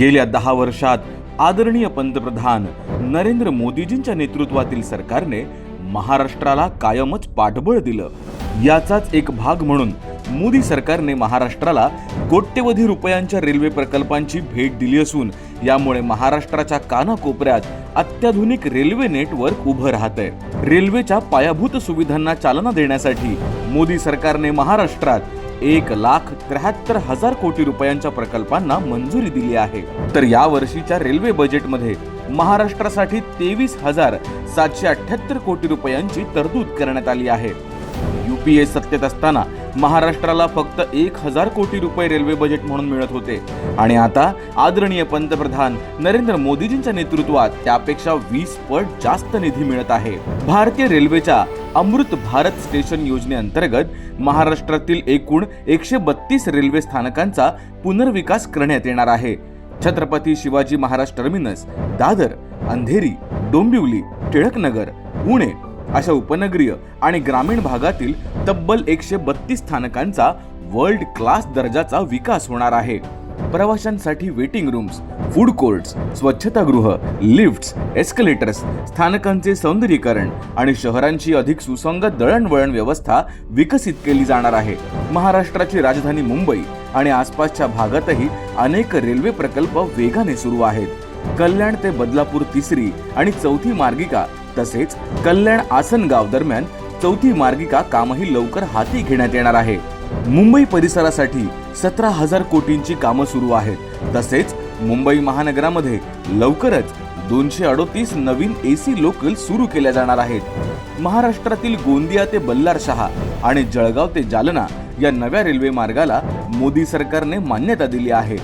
गेल्या दहा वर्षात आदरणीय पंतप्रधान नरेंद्र मोदीजींच्या नेतृत्वातील सरकारने महाराष्ट्राला कायमच पाठबळ दिलं. याचाच एक भाग म्हणून मोदी सरकारने महाराष्ट्राला कोट्यवधी रुपयांच्या रेल्वे प्रकल्पांची भेट दिली असून यामुळे महाराष्ट्राच्या कानाकोपऱ्यात अत्याधुनिक रेल्वे नेटवर्क उभं राहतंय. रेल्वेच्या पायाभूत सुविधांना चालना देण्यासाठी मोदी सरकारने महाराष्ट्रात एक लाख त्र्याहत्तर हजार कोटी रुपयांच्या प्रकल्पांना मंजुरी दिली आहे. तर या वर्षीच्या रेल्वे बजेटमध्ये महाराष्ट्रासाठी तेवीस हजार सातशे अठ्याहत्तर कोटी रुपयांची तरतूद करण्यात आली आहे. युपीए सत्तेत असताना महाराष्ट्राला फक्त एक हजार कोटी रुपये रेल्वे बजेट म्हणून मिळत होते. आणि आता आदरणीय पंतप्रधान नरेंद्र मोदीजींच्या नेतृत्वात त्यापेक्षा वीस पट जास्त निधी मिळत आहे. भारतीय रेल्वेच्या अमृत भारत स्टेशन योजनेअंतर्गत महाराष्ट्रातील एकूण एकशे बत्तीस रेल्वे स्थानकांचा पुनर्विकास करण्यात येणार आहे. छत्रपती शिवाजी महाराज टर्मिनस दादर अंधेरी डोंबिवली टिळकनगर पुणे अशा उपनगरीय आणि ग्रामीण भागातील तब्बल एकशे बत्तीस स्थानकांचा वर्ल्ड क्लास दर्जाचा विकास होणार आहे. प्रवाशांसाठी वेटिंग रूम्स फूड कोर्ट्स स्वच्छतागृह लिफ्ट्स एस्कलेटर्स स्थानकांचे सौंदर्यीकरण आणि शहरांची अधिक सुसंगत दळणवळण व्यवस्था विकसित केली जाणार आहे. महाराष्ट्राची राजधानी मुंबई आणि आसपासच्या भागातही अनेक रेल्वे प्रकल्प वेगाने सुरू आहेत. कल्याण ते बदलापूर तिसरी आणि चौथी मार्गिका तसेच कल्याण आसनगाव दरम्यान चौथी मार्गिका कामही लवकर हाती घेण्यात येणार आहे. मुंबई परिसरासाठी सतरा हजार कोटींची कामं सुरू आहेत. तसेच मुंबई महानगरामध्ये लवकरच दोनशे अडोतीस नवीन ए सी लोकल सुरू केल्या जाणार आहेत. महाराष्ट्रातील गोंदिया ते बल्लारशहा आणि जळगाव ते जालना या नव्या रेल्वे मार्गाला मोदी सरकारने मान्यता दिली आहे.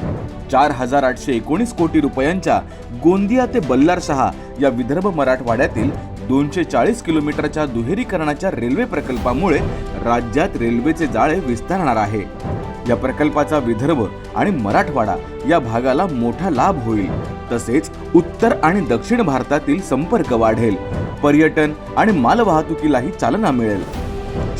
चार हजार आठशे एकोणीस कोटी रुपयांच्या गोंदिया ते बल्लारशहा या विदर्भ मराठवाड्यातील दोनशे चाळीस किलोमीटरच्या दुहेरीकरणाच्या रेल्वे प्रकल्पामुळे राज्यात रेल्वेचे जाळे विस्तारणार आहे. या प्रकल्पाचा विदर्भ आणि मराठवाडा या भागाला मोठा लाभ होईल. तसेच उत्तर आणि दक्षिण भारतातील संपर्क वाढेल. पर्यटन आणि मालवाहतुकीलाही चालना मिळेल.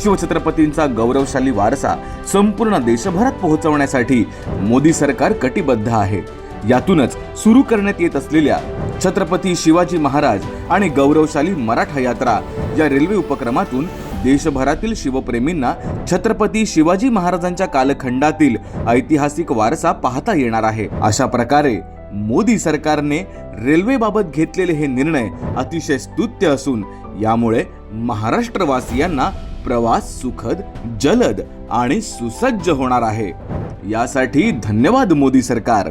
शिवछत्रपतींचा गौरवशाली वारसा संपूर्ण देशभरात पोहोचवण्यासाठी मोदी सरकार कटिबद्ध आहे. यातूनच सुरू करण्यात येत असलेल्या छत्रपती शिवाजी महाराज आणि गौरवशाली मराठा यात्रा या रेल्वे उपक्रमातून देशभरातील शिवप्रेमींना छत्रपती शिवाजी महाराजांच्या कालखंडातील ऐतिहासिक वारसा पाहता येणार आहे. अशा प्रकारे मोदी सरकारने रेल्वेबाबत घेतलेले हे निर्णय अतिशय स्तुत्य असून यामुळे महाराष्ट्रवासियांना प्रवास सुखद जलद आणि सुसज्ज होणार आहे. यासाठी धन्यवाद मोदी सरकार.